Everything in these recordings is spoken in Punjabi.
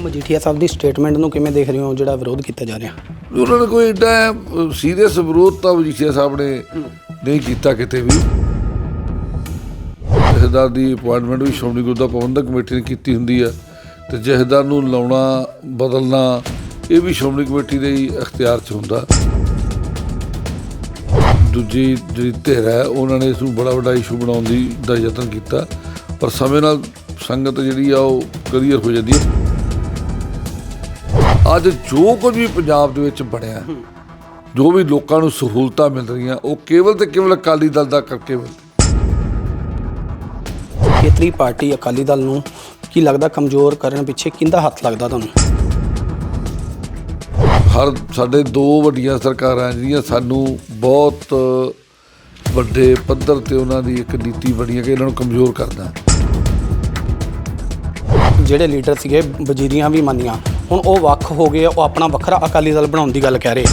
ਮਜੀਠੀਆ ਸਾਹਿਬ ਦੀ ਸਟੇਟਮੈਂਟ ਨੂੰ ਕਿਵੇਂ ਦੇਖ ਰਹੇ ਹੋ, ਜਿਹੜਾ ਵਿਰੋਧ ਕੀਤਾ ਜਾ ਰਿਹਾ? ਉਹਨਾਂ ਨੇ ਕੋਈ ਏਡਾ ਸੀਰੀਅਸ ਵਿਰੋਧ ਤਾਂ ਮਜੀਠੀਆ ਸਾਹਿਬ ਨੇ ਨਹੀਂ ਕੀਤਾ ਕਿਤੇ ਵੀ। ਜਥੇਦਾਰ ਦੀ ਅਪਾਇੰਟਮੈਂਟ ਵੀ ਸ਼੍ਰੋਮਣੀ ਗੁਰਦੁਆਰਾ ਪ੍ਰਬੰਧਕ ਕਮੇਟੀ ਨੇ ਕੀਤੀ ਹੁੰਦੀ ਹੈ ਤੇ ਜਥੇਦਾਰ ਨੂੰ ਲਾਉਣਾ, ਬਦਲਣਾ, ਇਹ ਵੀ ਸ਼੍ਰੋਮਣੀ ਕਮੇਟੀ ਦੇ ਹੀ ਅਖਤਿਆਰ 'ਚ ਹੁੰਦਾ। ਦੂਜੀ ਜਿਹੜੀ ਧਿਰ ਹੈ, ਉਹਨਾਂ ਨੇ ਇਸ ਨੂੰ ਬੜਾ ਵੱਡਾ ਇਸ਼ੂ ਬਣਾਉਣ ਦੀ ਦਾ ਯਤਨ ਕੀਤਾ, ਪਰ ਸਮੇਂ ਨਾਲ ਸੰਗਤ ਜਿਹੜੀ ਆ ਉਹ ਕਲੀਅਰ ਹੋ ਜਾਂਦੀ ਹੈ। ਅੱਜ ਜੋ ਕੁਝ ਵੀ ਪੰਜਾਬ ਦੇ ਵਿੱਚ ਬਣਿਆ ਜੋ ਵੀ ਲੋਕਾਂ ਨੂੰ ਸਹੂਲਤਾਂ ਮਿਲ ਰਹੀਆਂ ਉਹ ਕੇਵਲ ਤੇ ਕੇਵਲ ਅਕਾਲੀ ਦਲ ਦਾ ਕਰਕੇ ਮਿਲ ਖੇਤਰੀ ਪਾਰਟੀ ਅਕਾਲੀ ਦਲ ਨੂੰ ਕੀ ਲੱਗਦਾ ਕਮਜ਼ੋਰ ਕਰਨ ਪਿੱਛੇ ਕਿੰਦਾ ਹੱਥ ਲੱਗਦਾ ਤੁਹਾਨੂੰ? ਹਰ ਸਾਡੇ ਦੋ ਵੱਡੀਆਂ ਸਰਕਾਰਾਂ ਜਿਹੜੀਆਂ ਸਾਨੂੰ ਬਹੁਤ ਵੱਡੇ ਪੱਧਰ ਤੇ ਉਹਨਾਂ ਦੀ ਇੱਕ ਨੀਤੀ ਬਣੀ ਹੈ ਕਿ ਇਹਨਾਂ ਨੂੰ ਕਮਜ਼ੋਰ ਕਰਨਾ ਜਿਹੜੇ ਲੀਡਰ ਸੀਗੇ ਵਜ਼ੀਰੀਆਂ ਵੀ ਮੰਨੀਆਂ। ਹੁਣ ਉਹ ਵੱਖ ਹੋ ਗਏ ਆ, ਉਹ ਆਪਣਾ ਵੱਖਰਾ ਅਕਾਲੀ ਦਲ ਬਣਾਉਣ ਦੀ ਗੱਲ ਕਹਿ ਰਹੇ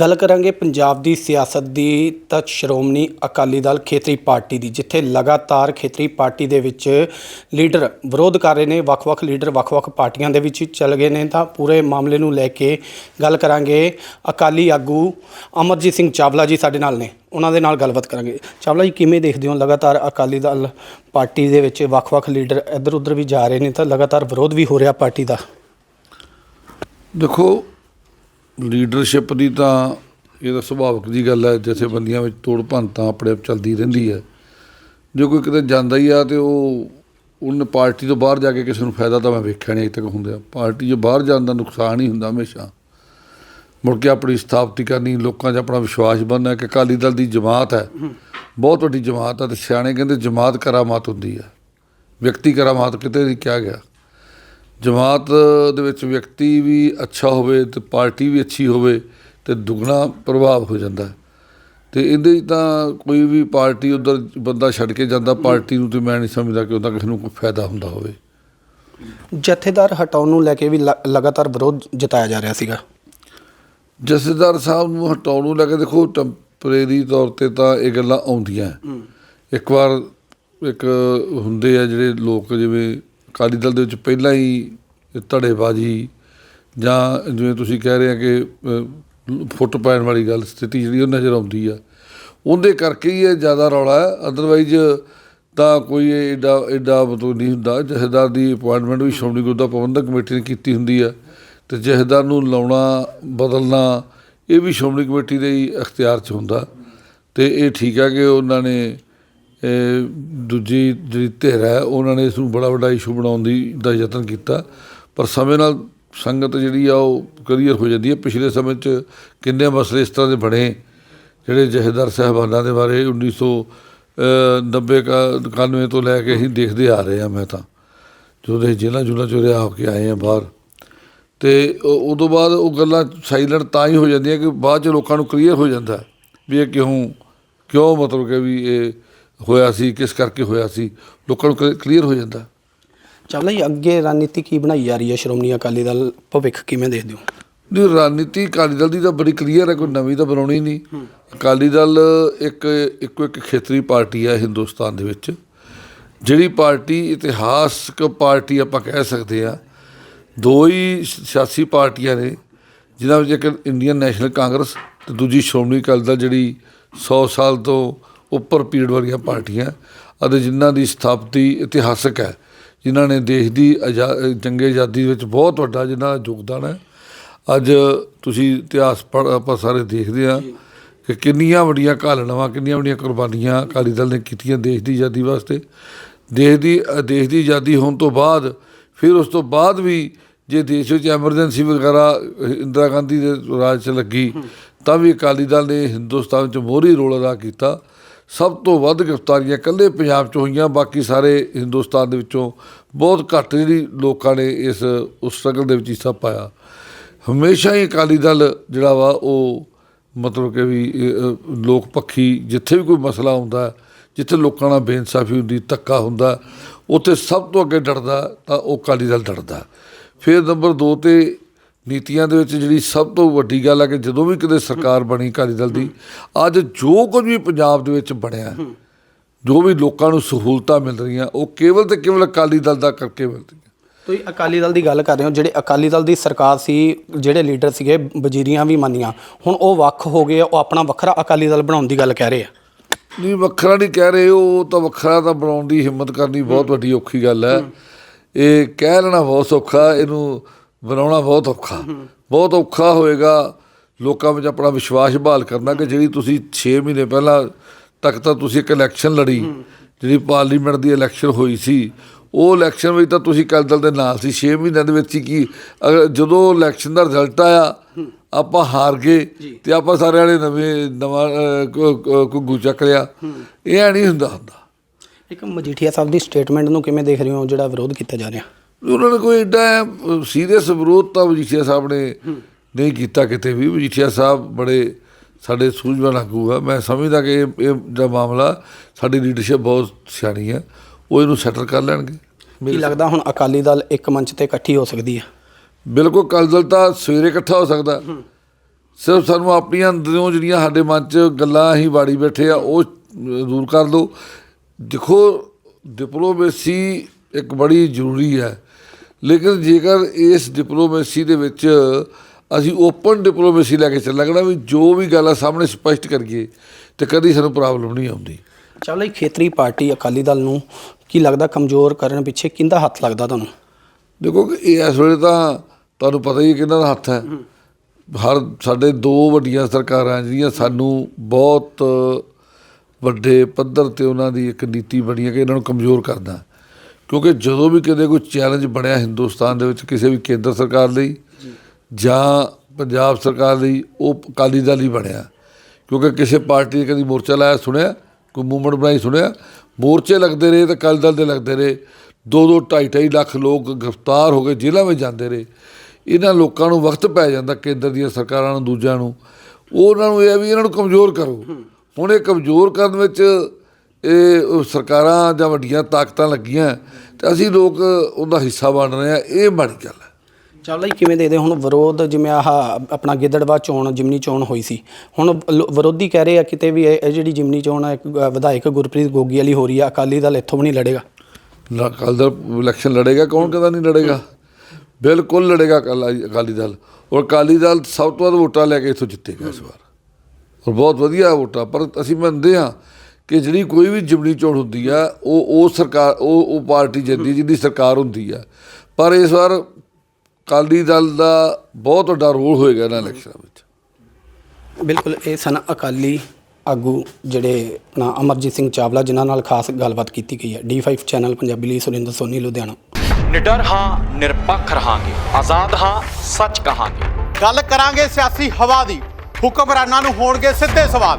ਗੱਲ ਕਰਾਂਗੇ ਪੰਜਾਬ ਦੀ ਸਿਆਸਤ ਦੀ, ਤਾਂ ਸ਼੍ਰੋਮਣੀ ਅਕਾਲੀ ਦਲ ਖੇਤਰੀ ਪਾਰਟੀ ਦੀ, ਜਿੱਥੇ ਲਗਾਤਾਰ ਖੇਤਰੀ ਪਾਰਟੀ ਦੇ ਵਿੱਚ ਲੀਡਰ ਵਿਰੋਧ ਕਰ ਰਹੇ ਨੇ, ਵੱਖ-ਵੱਖ ਲੀਡਰ ਵੱਖ-ਵੱਖ ਪਾਰਟੀਆਂ ਦੇ ਵਿੱਚ ਚੱਲ ਗਏ ਨੇ, ਤਾਂ ਪੂਰੇ ਮਾਮਲੇ ਨੂੰ ਲੈ ਕੇ ਗੱਲ ਕਰਾਂਗੇ ਅਕਾਲੀ ਆਗੂ ਅਮਰਜੀਤ ਸਿੰਘ ਚਾਵਲਾ ਜੀ ਸਾਡੇ ਨਾਲ ਨੇ, ਉਹਨਾਂ ਦੇ ਨਾਲ ਗੱਲਬਾਤ ਕਰਾਂਗੇ। ਚਾਵਲਾ ਜੀ, ਕਿਵੇਂ ਦੇਖਦੇ ਹੋ ਲਗਾਤਾਰ ਅਕਾਲੀ ਦਲ ਪਾਰਟੀ ਦੇ ਵਿੱਚ ਵੱਖ-ਵੱਖ ਲੀਡਰ ਇੱਧਰ ਉੱਧਰ ਵੀ ਜਾ ਰਹੇ ਨੇ, ਤਾਂ ਲਗਾਤਾਰ ਵਿਰੋਧ ਵੀ ਹੋ ਰਿਹਾ ਪਾਰਟੀ ਦਾ? ਦੇਖੋ ਲੀਡਰਸ਼ਿਪ ਦੀ ਤਾਂ ਇਹ ਤਾਂ ਸੁਭਾਵਿਕ ਜੀ ਗੱਲ ਹੈ, ਜਥੇਬੰਦੀਆਂ ਵਿੱਚ ਤੋੜ ਭੰਨ ਤਾਂ ਆਪਣੇ ਆਪ ਚੱਲਦੀ ਰਹਿੰਦੀ ਹੈ। ਜੇ ਕੋਈ ਕਿਤੇ ਜਾਂਦਾ ਹੀ ਆ ਤੇ ਉਹ ਉਹਨੇ ਪਾਰਟੀ ਤੋਂ ਬਾਹਰ ਜਾ ਕੇ ਕਿਸੇ ਨੂੰ ਫਾਇਦਾ ਤਾਂ ਮੈਂ ਵੇਖਿਆ ਨਹੀਂ ਅਜੇ ਤੱਕ ਹੁੰਦਾ। ਪਾਰਟੀ 'ਚੋਂ ਬਾਹਰ ਜਾਣ ਦਾ ਨੁਕਸਾਨ ਹੀ ਹੁੰਦਾ ਹਮੇਸ਼ਾ। ਮੁੜ ਕੇ ਆਪਣੀ ਸਥਾਪਤੀ ਕਰਨੀ, ਲੋਕਾਂ 'ਚ ਆਪਣਾ ਵਿਸ਼ਵਾਸ ਬਣਨਾ ਕਿ ਅਕਾਲੀ ਦਲ ਦੀ ਜਮਾਤ ਹੈ। ਬਹੁਤ ਵੱਡੀ ਜਮਾਤ ਹੈ ਤੇ ਸਿਆਣੇ ਕਹਿੰਦੇ ਜਮਾਤ ਕਰਾਮਾਤ ਹੁੰਦੀ ਹੈ। ਵਿਅਕਤੀ ਕਰਾਮਾਤ ਕਿਤੇ ਨਹੀਂ ਕਿਹਾ ਗਿਆ। ਜਮਾਤ ਦੇ ਵਿੱਚ ਵਿਅਕਤੀ ਵੀ ਅੱਛਾ ਹੋਵੇ ਤੇ ਪਾਰਟੀ ਵੀ ਅੱਛੀ ਹੋਵੇ ਤੇ ਦੁੱਗਣਾ ਪ੍ਰਭਾਵ ਹੋ ਜਾਂਦਾ। ਤੇ ਇਹਦੇ ਤਾਂ ਕੋਈ ਵੀ ਪਾਰਟੀ ਉਧਰ ਬੰਦਾ ਛੱਡ ਕੇ ਜਾਂਦਾ ਪਾਰਟੀ ਨੂੰ ਤੇ ਮੈਂ ਨਹੀਂ ਸਮਝਦਾ ਕਿ ਉਹਦਾ ਕਿਸੇ ਨੂੰ ਕੋਈ ਫਾਇਦਾ ਹੁੰਦਾ ਹੋਵੇ ਜਥੇਦਾਰ ਹਟਾਉਣ ਨੂੰ ਲੈ ਕੇ ਵੀ ਲਗਾਤਾਰ ਵਿਰੋਧ ਜਤਾਇਆ ਜਾ ਰਿਹਾ ਸੀਗਾ ਜਥੇਦਾਰ ਸਾਹਿਬ ਨੂੰ ਹਟਾਉਣ ਨੂੰ ਲੈ ਕੇ ਦੇਖੋ ਟੈਂਪਰੇਰੀ ਤੌਰ ਤੇ ਤਾਂ ਇਹ ਗੱਲਾਂ ਆਉਂਦੀਆਂ। ਇੱਕ ਵਾਰ ਇੱਕ ਹੁੰਦੇ ਆ ਜਿਹੜੇ ਲੋਕ ਜਿਵੇਂ ਅਕਾਲੀ ਦਲ ਦੇ ਵਿੱਚ ਪਹਿਲਾਂ ਹੀ ਧੜੇਬਾਜ਼ੀ ਜਾਂ ਜਿਵੇਂ ਤੁਸੀਂ ਕਹਿ ਰਹੇ ਆ ਕਿ ਫੁੱਟ ਪੈਣ ਵਾਲੀ ਗੱਲ ਸਥਿਤੀ ਜਿਹੜੀ ਉਹ ਨਜ਼ਰ ਆਉਂਦੀ ਆ। ਉਹਦੇ ਕਰਕੇ ਹੀ ਇਹ ਜ਼ਿਆਦਾ ਰੌਲਾ ਹੈ। ਅਦਰਵਾਈਜ਼ ਤਾਂ ਕੋਈ ਐਡਾ ਐਡਾ ਮਤਲਬ ਨਹੀਂ ਹੁੰਦਾ। ਜਥੇਦਾਰ ਦੀ ਅਪਾਇੰਟਮੈਂਟ ਵੀ ਸ਼੍ਰੋਮਣੀ ਗੁਰਦੁਆਰਾ ਪ੍ਰਬੰਧਕ ਕਮੇਟੀ ਨੇ ਕੀਤੀ ਹੁੰਦੀ ਆ। ਤੇ ਜਥੇਦਾਰ ਨੂੰ ਲਾਉਣਾ, ਬਦਲਣਾ, ਇਹ ਵੀ ਸ਼੍ਰੋਮਣੀ ਕਮੇਟੀ ਦੇ ਹੀ ਅਖਤਿਆਰ 'ਚ ਹੁੰਦਾ। ਤੇ ਇਹ ਠੀਕ ਹੈ ਕਿ ਉਹਨਾਂ ਨੇ ਦੂਜੀ ਜਿਹੜੀ ਧਿਰ ਹੈ, ਉਹਨਾਂ ਨੇ ਇਸ ਨੂੰ ਬੜਾ ਵੱਡਾ ਇਸ਼ੂ ਬਣਾਉਣ ਦੀ ਦਾ ਯਤਨ ਕੀਤਾ। ਪਰ ਸਮੇਂ ਨਾਲ ਸੰਗਤ ਜਿਹੜੀ ਆ, ਉਹ ਕਲੀਅਰ ਹੋ ਜਾਂਦੀ ਹੈ। ਪਿਛਲੇ ਸਮੇਂ 'ਚ ਕਿੰਨੇ ਮਸਲੇ ਇਸ ਤਰ੍ਹਾਂ ਦੇ ਬਣੇ, ਜਿਹੜੇ ਜਹੇਦਾਰ ਸਾਹਿਬਾਨਾਂ ਦੇ ਬਾਰੇ 1990 ਕਾ 91 ਤੋਂ ਲੈ ਕੇ ਅਸੀਂ ਦੇਖਦੇ ਆ ਰਹੇ ਆ ਮੈਂ ਤਾਂ। ਜਦੋਂ ਅਸੀਂ ਜੇਲ੍ਹਾਂ ਜੁਲਾ ਚੋਂ ਰਿਹਾ ਹੋ ਕੇ ਆਏ ਆ ਬਾਹਰ। ਤੇ ਉਹ- ਉਦੋਂ ਬਾਅਦ ਉਹ ਗੱਲਾਂ ਸਾਈਲੈਂਟ ਤਾਂ ਹੀ ਹੋ ਜਾਂਦੀਆਂ ਕਿ ਬਾਅਦ ਚ ਲੋਕਾਂ ਨੂੰ ਕਲੀਅਰ ਹੋ ਜਾਂਦਾ ਵੀ ਇਹ ਕਿਉਂ ਕਿਉਂ ਮਤਲਬ ਕਿ ਵੀ ਇਹ ਹੋਇਆ ਸੀ ਕਿਸ ਕਰਕੇ ਹੋਇਆ ਸੀ ਲੋਕਾਂ ਨੂੰ ਕਲੀਅਰ ਹੋ ਜਾਂਦਾ। ਚਾਵਲਾ ਜੀ ਅੱਗੇ ਰਣਨੀਤੀ ਕੀ ਬਣਾਈ ਜਾ ਰਹੀ ਹੈ? ਸ਼੍ਰੋਮਣੀ ਅਕਾਲੀ ਦਲ ਭਵਿੱਖ ਕਿਵੇਂ ਦੇਖਦੇ ਹੋ? ਨਹੀਂ ਰਣਨੀਤੀ ਅਕਾਲੀ ਦਲ ਦੀ ਤਾਂ ਬੜੀ ਕਲੀਅਰ ਹੈ ਕੋਈ ਨਵੀਂ ਤਾਂ ਬਣਾਉਣੀ ਨਹੀਂ। ਅਕਾਲੀ ਦਲ ਇੱਕ ਇੱਕੋ ਇੱਕ ਖੇਤਰੀ ਪਾਰਟੀ ਹੈ ਹਿੰਦੁਸਤਾਨ ਦੇ ਵਿੱਚ। ਜਿਹੜੀ ਪਾਰਟੀ ਇਤਿਹਾਸਕ ਪਾਰਟੀ ਆਪਾਂ ਕਹਿ ਸਕਦੇ ਆ ਦੋ ਹੀ ਸਿਆਸੀ ਪਾਰਟੀਆਂ ਨੇ ਜਿਨ੍ਹਾਂ ਵਿੱਚ ਇੱਕ ਇੰਡੀਅਨ ਨੈਸ਼ਨਲ ਕਾਂਗਰਸ ਤੇ ਦੂਜੀ ਸ਼੍ਰੋਮਣੀ ਅਕਾਲੀ ਦਲ ਜਿਹੜੀ 100 ਸਾਲ ਤੋਂ ਉੱਪਰ ਪੀਰੀਅਡ ਵਾਲੀਆਂ ਪਾਰਟੀਆਂ ਅਤੇ ਜਿਨ੍ਹਾਂ ਦੀ ਸਥਾਪਤੀ ਇਤਿਹਾਸਕ ਹੈ ਜਿਨ੍ਹਾਂ ਨੇ ਦੇਸ਼ ਦੀ ਜੰਗੇ ਆਜ਼ਾਦੀ ਵਿੱਚ ਬਹੁਤ ਵੱਡਾ ਜਿਨ੍ਹਾਂ ਦਾ ਯੋਗਦਾਨ ਹੈ। ਅੱਜ ਤੁਸੀਂ ਇਤਿਹਾਸ ਪੜ੍ਹ ਆਪਾਂ ਸਾਰੇ ਦੇਖਦੇ ਆ ਕਿ ਕਿੰਨੀਆਂ ਵੱਡੀਆਂ ਘਾਲਣਾਵਾਂ ਕਿੰਨੀਆਂ ਵੱਡੀਆਂ ਕੁਰਬਾਨੀਆਂ ਅਕਾਲੀ ਦਲ ਨੇ ਕੀਤੀਆਂ ਦੇਸ਼ ਦੀ ਆਜ਼ਾਦੀ ਵਾਸਤੇ। ਦੇਸ਼ ਦੀ ਦੇਸ਼ ਦੀ ਆਜ਼ਾਦੀ ਹੋਣ ਤੋਂ ਬਾਅਦ ਫਿਰ ਉਸ ਤੋਂ ਬਾਅਦ ਵੀ ਜੇ ਦੇਸ਼ ਵਿੱਚ ਐਮਰਜੈਂਸੀ ਵਗੈਰਾ ਇੰਦਰਾ ਗਾਂਧੀ ਦੇ ਰਾਜ 'ਚ ਲੱਗੀ ਤਾਂ ਵੀ ਅਕਾਲੀ ਦਲ ਨੇ ਹਿੰਦੁਸਤਾਨ 'ਚ ਮੋਹਰੀ ਰੋਲ ਅਦਾ ਕੀਤਾ। ਸਭ ਤੋਂ ਵੱਧ ਗ੍ਰਿਫਤਾਰੀਆਂ ਇਕੱਲੇ ਪੰਜਾਬ 'ਚ ਹੋਈਆਂ, ਬਾਕੀ ਸਾਰੇ ਹਿੰਦੁਸਤਾਨ ਦੇ ਵਿੱਚੋਂ ਬਹੁਤ ਘੱਟ ਜਿਹੜੀ ਲੋਕਾਂ ਨੇ ਇਸ, ਉਸ ਸਟਰਗਲ ਦੇ ਵਿੱਚ ਹਿੱਸਾ ਪਾਇਆ। ਹਮੇਸ਼ਾ ਹੀ ਅਕਾਲੀ ਦਲ ਜਿਹੜਾ ਵਾ, ਉਹ ਮਤਲਬ ਕਿ ਵੀ ਲੋਕ ਪੱਖੀ ਜਿੱਥੇ ਵੀ ਕੋਈ ਮਸਲਾ ਹੁੰਦਾ, ਜਿੱਥੇ ਲੋਕਾਂ ਨਾਲ ਬੇਇਨਸਾਫੀ ਹੁੰਦੀ, ਧੱਕਾ ਹੁੰਦਾ, ਉੱਥੇ ਸਭ ਤੋਂ ਅੱਗੇ ਡਟਦਾ ਤਾਂ ਉਹ ਅਕਾਲੀ ਦਲ ਡਟਦਾ ਫਿਰ ਨੰਬਰ 2 ਤੇ ਨੀਤੀਆਂ ਦੇ ਵਿੱਚ ਜਿਹੜੀ ਸਭ ਤੋਂ ਵੱਡੀ ਗੱਲ ਹੈ ਕਿ ਜਦੋਂ ਵੀ ਕਿਤੇ ਸਰਕਾਰ ਬਣੀ ਅਕਾਲੀ ਦਲ ਦੀ ਅੱਜ ਜੋ ਕੁਝ ਵੀ ਪੰਜਾਬ ਦੇ ਵਿੱਚ ਬਣਿਆ ਜੋ ਵੀ ਲੋਕਾਂ ਨੂੰ ਸਹੂਲਤਾਂ ਮਿਲ ਰਹੀਆਂ ਉਹ ਕੇਵਲ ਤੇ ਕੇਵਲ ਅਕਾਲੀ ਦਲ ਦਾ ਕਰਕੇ ਮਿਲ ਰਹੀਆਂ। ਤੁਸੀਂ ਅਕਾਲੀ ਦਲ ਦੀ ਗੱਲ ਕਰ ਰਹੇ ਹੋ ਜਿਹੜੇ ਅਕਾਲੀ ਦਲ ਦੀ ਸਰਕਾਰ ਸੀ ਜਿਹੜੇ ਲੀਡਰ ਸੀਗੇ ਵਜ਼ੀਰੀਆਂ ਵੀ ਮੰਨੀਆਂ। ਹੁਣ ਉਹ ਵੱਖ ਹੋ ਗਏ ਉਹ ਆਪਣਾ ਵੱਖਰਾ ਅਕਾਲੀ ਦਲ ਬਣਾਉਣ ਦੀ ਗੱਲ ਕਹਿ ਰਹੇ ਆ। ਨਹੀਂ ਵੱਖਰਾ ਨਹੀਂ ਕਹਿ ਰਹੇ ਉਹ ਤਾਂ ਵੱਖਰਾ ਤਾਂ ਬਣਾਉਣ ਦੀ ਹਿੰਮਤ ਕਰਨੀ ਬਹੁਤ ਵੱਡੀ ਔਖੀ ਗੱਲ ਹੈ। ਇਹ ਕਹਿ ਲੈਣਾ ਬਹੁਤ ਸੌਖਾ ਇਹਨੂੰ ਬਣਾਉਣਾ ਬਹੁਤ ਔਖਾ। ਬਹੁਤ ਔਖਾ ਹੋਏਗਾ ਲੋਕਾਂ ਵਿੱਚ ਆਪਣਾ ਵਿਸ਼ਵਾਸ ਬਹਾਲ ਕਰਨਾ ਕਿ ਜਿਹੜੀ ਤੁਸੀਂ 6 ਮਹੀਨੇ ਪਹਿਲਾਂ ਤੱਕ ਤਾਂ ਤੁਸੀਂ ਇੱਕ ਇਲੈਕਸ਼ਨ ਲੜੀ ਜਿਹੜੀ ਪਾਰਲੀਮੈਂਟ ਦੀ ਇਲੈਕਸ਼ਨ ਹੋਈ ਸੀ ਉਹ ਇਲੈਕਸ਼ਨ ਵਿੱਚ ਤਾਂ ਤੁਸੀਂ ਅਕਾਲੀ ਦਲ ਦੇ ਨਾਲ ਸੀ। 6 ਮਹੀਨਿਆਂ ਦੇ ਵਿੱਚ ਹੀ ਕੀ ਜਦੋਂ ਇਲੈਕਸ਼ਨ ਦਾ ਰਿਜ਼ਲਟ ਆਇਆ ਆਪਾਂ ਹਾਰ ਗਏ ਤੇ ਆਪਾਂ ਸਾਰਿਆਂ ਨੇ ਨਵੇਂ ਨਵਾਂ ਅਹ, ਕੋ- ਕੋ- ਘੁੱਗੂ ਚੱਕ ਲਿਆ। ਇਹ ਐ ਨਹੀਂ ਹੁੰਦਾ ਹੁੰਦਾ। ਇੱਕ ਮਜੀਠੀਆ ਸਾਹਿਬ ਦੀ ਸਟੇਟਮੈਂਟ ਨੂੰ ਕਿਵੇਂ ਦੇਖ ਰਹੇ ਹੋ ਜਿਹੜਾ ਵਿਰੋਧ ਕੀਤਾ ਜਾ ਰਿਹਾ? ਉਹਨਾਂ ਨੇ ਕੋਈ ਐਡਾ ਸੀਰੀਅਸ ਵਿਰੋਧ ਤਾਂ ਮਜੀਠੀਆ ਸਾਹਿਬ ਨੇ ਨਹੀਂ ਕੀਤਾ ਕਿਤੇ ਵੀ। ਮਜੀਠੀਆ ਸਾਹਿਬ ਬੜੇ ਸਾਡੇ ਸੂਝਵਾਨ ਆਗੂ ਆ। ਮੈਂ ਸਮਝਦਾ ਕਿ ਇਹ ਇਹ ਜਿਹੜਾ ਮਾਮਲਾ ਸਾਡੀ ਲੀਡਰਸ਼ਿਪ ਬਹੁਤ ਸਿਆਣੀ ਹੈ ਉਹ ਇਹਨੂੰ ਸੈਟਲ ਕਰ ਲੈਣਗੇ। ਕੀ ਲੱਗਦਾ ਹੁਣ ਅਕਾਲੀ ਦਲ ਇੱਕ ਮੰਚ ਤੇ ਇਕੱਠੀ ਹੋ ਸਕਦੀ ਹੈ ਬਿਲਕੁਲ ਕਲਦਲ ਤਾਂ ਸਵੇਰੇ ਇਕੱਠਾ ਹੋ ਸਕਦਾ। ਸਿਰਫ ਸਾਨੂੰ ਆਪਣੀਆਂ ਅੰਦਰੋਂ ਜਿਹੜੀਆਂ ਸਾਡੇ ਮਨ 'ਚ ਗੱਲਾਂ ਅਸੀਂ ਵਾੜੀ ਬੈਠੇ ਆ ਉਹ ਦੂਰ ਕਰ ਲਓ। ਦੇਖੋ ਡਿਪਲੋਮੇਸੀ ਇੱਕ ਬੜੀ ਜ਼ਰੂਰੀ ਹੈ। ਲੇਕਿਨ ਜੇਕਰ ਇਸ ਡਿਪਲੋਮੇਸੀ ਦੇ ਵਿੱਚ ਅਸੀਂ ਓਪਨ ਡਿਪਲੋਮੇਸੀ ਲੈ ਕੇ ਚੱਲਾਂਗੇ ਵੀ ਜੋ ਵੀ ਗੱਲ ਆ ਸਾਹਮਣੇ ਸਪਸ਼ਟ ਕਰੀਏ ਤੇ ਕਦੀ ਸਾਨੂੰ ਪ੍ਰੋਬਲਮ ਨਹੀਂ ਆਉਂਦੀ। ਚੱਲ ਇਹ ਖੇਤਰੀ ਪਾਰਟੀ ਅਕਾਲੀ ਦਲ ਨੂੰ ਕੀ ਲੱਗਦਾ ਕਮਜ਼ੋਰ ਕਰਨ ਪਿੱਛੇ ਕਿੰਦਾ ਹੱਥ ਲੱਗਦਾ ਤੁਹਾਨੂੰ? ਦੇਖੋ ਕਿ ਇਹ ਇਸ ਵੇਲੇ ਤਾਂ ਤੁਹਾਨੂੰ ਪਤਾ ਹੀ ਹੈ ਕਿਹਨਾਂ ਦਾ ਹੱਥ ਹੈ। ਹਰ ਸਾਡੇ ਦੋ ਵੱਡੀਆਂ ਸਰਕਾਰਾਂ ਜਿਹੜੀਆਂ ਸਾਨੂੰ ਬਹੁਤ ਵੱਡੇ ਪੱਧਰ ਤੇ ਉਹਨਾਂ ਦੀ ਇੱਕ ਨੀਤੀ ਬਣੀ ਹੈ ਕਿ ਇਹਨਾਂ ਨੂੰ ਕਮਜ਼ੋਰ ਕਰਨਾ। ਕਿਉਂਕਿ ਜਦੋਂ ਵੀ ਕਦੇ ਕੋਈ ਚੈਲੰਜ ਬਣਿਆ ਹਿੰਦੁਸਤਾਨ ਦੇ ਵਿੱਚ ਕਿਸੇ ਵੀ ਕੇਂਦਰ ਸਰਕਾਰ ਲਈ ਜਾਂ। ਪੰਜਾਬ ਸਰਕਾਰ ਲਈ ਉਹ ਅਕਾਲੀ ਦਲ ਹੀ ਬਣਿਆ। ਕਿਉਂਕਿ ਕਿਸੇ ਪਾਰਟੀ ਨੇ ਕਦੀ ਮੋਰਚਾ ਲਾਇਆ ਸੁਣਿਆ? ਕੋਈ ਮੂਵਮੈਂਟ ਬਣਾਈ ਸੁਣਿਆ? ਮੋਰਚੇ ਲੱਗਦੇ ਰਹੇ ਤੇ ਅਕਾਲੀ ਦਲ ਦੇ ਲੱਗਦੇ ਰਹੇ। ਦੋ ਦੋ ਢਾਈ ਢਾਈ ਲੱਖ ਲੋਕ ਗ੍ਰਿਫਤਾਰ ਹੋ ਕੇ ਜੇਲ੍ਹਾਂ ਵਿੱਚ ਜਾਂਦੇ ਰਹੇ। ਇਹਨਾਂ ਲੋਕਾਂ ਨੂੰ ਵਕਤ ਪੈ ਜਾਂਦਾ ਕੇਂਦਰ ਦੀਆਂ ਸਰਕਾਰਾਂ ਨੂੰ ਦੂਜਿਆਂ ਨੂੰ। ਉਹਨਾਂ ਨੂੰ ਇਹ ਵੀ ਇਹਨਾਂ ਨੂੰ ਕਮਜ਼ੋਰ ਕਰੋ। ਹੁਣ ਇਹ ਕਮਜ਼ੋਰ ਕਰਨ ਵਿੱਚ ਇਹ ਸਰਕਾਰਾਂ ਜਾਂ ਵੱਡੀਆਂ ਤਾਕਤਾਂ ਲੱਗੀਆਂ ਤੇ ਅਸੀਂ ਲੋਕ ਉਹਦਾ ਹਿੱਸਾ ਬਣ ਰਹੇ ਆ ਇਹ ਮਾੜੀ ਗੱਲ ਹੈ। ਚੱਲ ਇਹ ਕਿਵੇਂ ਦੇ ਦੇ ਹੁਣ ਵਿਰੋਧ ਜਿਵੇਂ ਆਹ ਆਪਣਾ ਗਿੱਦੜਵਾ ਚੋਣ ਜਿਮਨੀ ਚੋਣ ਹੋਈ ਸੀ। ਹੁਣ ਵਿਰੋਧੀ ਕਹਿ ਰਹੇ ਆ ਕਿਤੇ ਵੀ ਇਹ ਜਿਹੜੀ ਜਿਮਨੀ ਚੋਣ ਅ, ਵਿਧਾਇਕ ਗੁਰਪ੍ਰੀਤ ਗੋਗੀ ਵਾਲੀ ਹੋ ਰਹੀ ਆ ਅਕਾਲੀ ਦਲ ਇੱਥੋਂ ਵੀ ਨਹੀਂ ਲੜੇਗਾ। ਨਾ ਅਕਾਲੀ ਦਲ ਇਲੈਕਸ਼ਨ ਲੜੇਗਾ ਕੌਣ ਕਹਿੰਦਾ ਨਹੀਂ ਲੜੇਗਾ? ਬਿਲਕੁਲ ਲੜੇਗਾ ਅਕਾਲੀ ਅਕਾਲੀ ਦਲ। ਔਰ ਅਕਾਲੀ ਦਲ ਸਭ ਤੋਂ ਵੱਧ ਵੋਟਾਂ ਲੈ ਕੇ ਇੱਥੋਂ ਜਿੱਤੇਗਾ ਇਸ ਵਾਰ। ਔਰ ਬਹੁਤ ਵਧੀਆ ਵੋਟਾਂ ਪਰ ਅਸੀਂ ਮੰਨਦੇ ਹਾਂ ਕਿ ਜਿਹੜੀ ਕੋਈ ਵੀ ਜਿਮਨੀ ਚੋਣ ਹੁੰਦੀ ਆ ਉਹ ਉਹ ਸਰਕਾਰ ਉਹ ਉਹ ਪਾਰਟੀ ਜਿੱਤਦੀ ਜਿਹਦੀ ਸਰਕਾਰ ਹੁੰਦੀ ਆ। ਪਰ ਇਸ ਵਾਰ ਅਕਾਲੀ ਦਲ ਦਾ ਬਹੁਤ ਵੱਡਾ ਰੋਲ ਹੋਏਗਾ ਇਹਨਾਂ ਇਲੈਕਸ਼ਨਾਂ ਵਿੱਚ। ਬਿਲਕੁਲ ਇਹ ਸਨ ਅਕਾਲੀ ਆਗੂ ਜਿਹੜੇ ਨਾ ਅਮਰਜੀਤ ਸਿੰਘ ਚਾਵਲਾ ਜਿਨ੍ਹਾਂ ਨਾਲ ਖਾਸ ਗੱਲਬਾਤ ਕੀਤੀ ਗਈ ਹੈ। D5 ਚੈਨਲ ਪੰਜਾਬੀ ਲਈ ਸੁਰਿੰਦਰ ਸੋਨੀ ਲੁਧਿਆਣਾ। ਨਿਡਰ ਹਾਂ ਨਿਰਪੱਖ ਰਹਾਂਗੇ। ਆਜ਼ਾਦ ਹਾਂ ਸੱਚ ਕਹਾਂਗੇ। ਗੱਲ ਕਰਾਂਗੇ ਸਿਆਸੀ ਹਵਾ ਦੀ। ਹੁਕਮਰਾਨਾਂ ਨੂੰ ਹੋਣਗੇ ਸਿੱਧੇ ਸਵਾਲ।